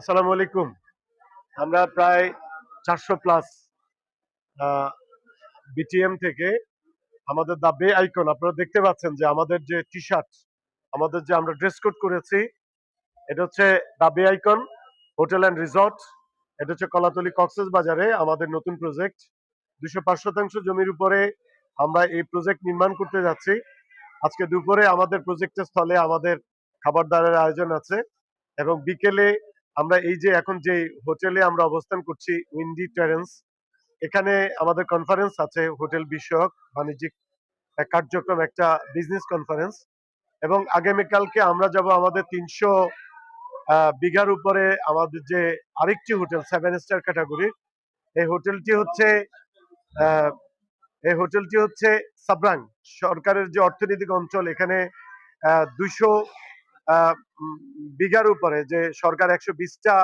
আসসালামু আলাইকুম। আমরা প্রায় চারশো প্লাস বিটিএম থেকে আমাদের দা বে আইকন, আপনারা দেখতে পাচ্ছেন যে আমাদের যে টি শার্ট আমাদের যে আমরা ড্রেস কোড করেছি, এটা হচ্ছে দা বে আইকন, হোটেল অ্যান্ড রিসর্ট, এটা হচ্ছে কলাতলি কক্সেস বাজারে আমাদের নতুন প্রজেক্ট দুশো পাঁচ শতাংশ জমির উপরে আমরা এই প্রজেক্ট নির্মাণ করতে যাচ্ছি। আজকে দুপুরে আমাদের প্রজেক্টের স্থলে আমাদের খাবার দাবারের আয়োজন আছে এবং বিকেলে আমরা এই যে এখন যে হোটেলে আমরা অবস্থান করছি, উইন্ডি টেরেন্স, এখানে আমাদের কনফারেন্স আছে, হোটেল বিষয়ক, বাণিজ্যিক কার্যক্রম, একটা বিজনেস কনফারেন্স এবং আগামীকালকে আমরা যাব আমাদের তিনশো বিঘার উপরে আমাদের যে আরেকটি হোটেল সেভেন স্টার ক্যাটাগরি এই হোটেলটি হচ্ছে এই হোটেলটি হচ্ছে সাবরাং, সরকারের যে অর্থনৈতিক অঞ্চল, এখানে দুইশো বিঘার উপরে যে সরকার একশো বিশটা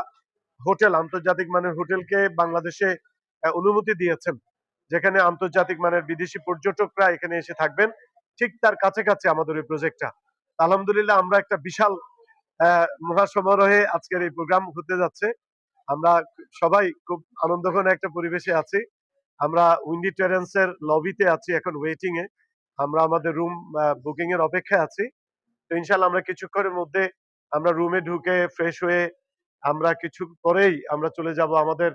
হোটেল, আন্তর্জাতিক মানের হোটেলকে বাংলাদেশে অনুমতি দিয়েছেন, যেখানে আন্তর্জাতিক মানের বিদেশি পর্যটকরা এখানে এসে থাকবেন। ঠিক তার কাছে কাছে আমাদের এই প্রজেক্টটা আলহামদুলিল্লাহ আমরা একটা বিশাল মহাসমারোহে আজকের এই প্রোগ্রাম হতে যাচ্ছে। আমরা সবাই খুব আনন্দঘন একটা পরিবেশে আছি। আমরা উইন্ডি টেরেন্সের লবিতে আছি এখন ওয়েটিং এ আমরা আমাদের রুম বুকিং এর অপেক্ষায় আছি। তো ইনশাল্লাহ আমরা কিছুক্ষণের মধ্যে আমরা রুমে ঢুকে ফ্রেশ হয়ে আমরা কিছু পরেই আমরা চলে যাব আমাদের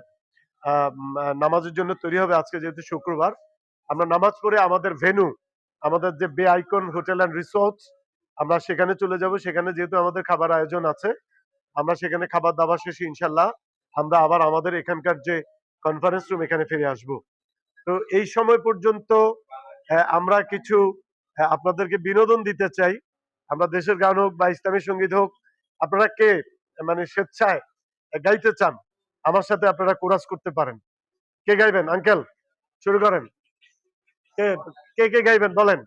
নামাজের জন্য তৈরি হবে আজকে যেহেতু শুক্রবার। আমরা নামাজ পড়ে আমাদের ভেনু আমাদের যে বে আইকন হোটেল অ্যান্ড রিসোর্ট আমরা সেখানে চলে যাব। সেখানে যেহেতু আমাদের খাবার আয়োজন আছে, আমরা সেখানে খাবার দাবার শেষে ইনশাল্লাহ আমরা আবার আমাদের এখানকার যে কনফারেন্স রুম এখানে ফিরে আসব। তো এই সময় পর্যন্ত আমরা কিছু আপনাদেরকে বিনোদন দিতে চাই। আমরা দেশের গান হোক বা ইসলামী সংগীত হোক, আপনারা কে? মানে স্বেচ্ছায় গাইতে চান, আমার সাথে আপনারা কোরাস করতে পারেন। কে গাইবেন? আঙ্কেল, শুরু করেন। কে কে গাইবেন? বলেন।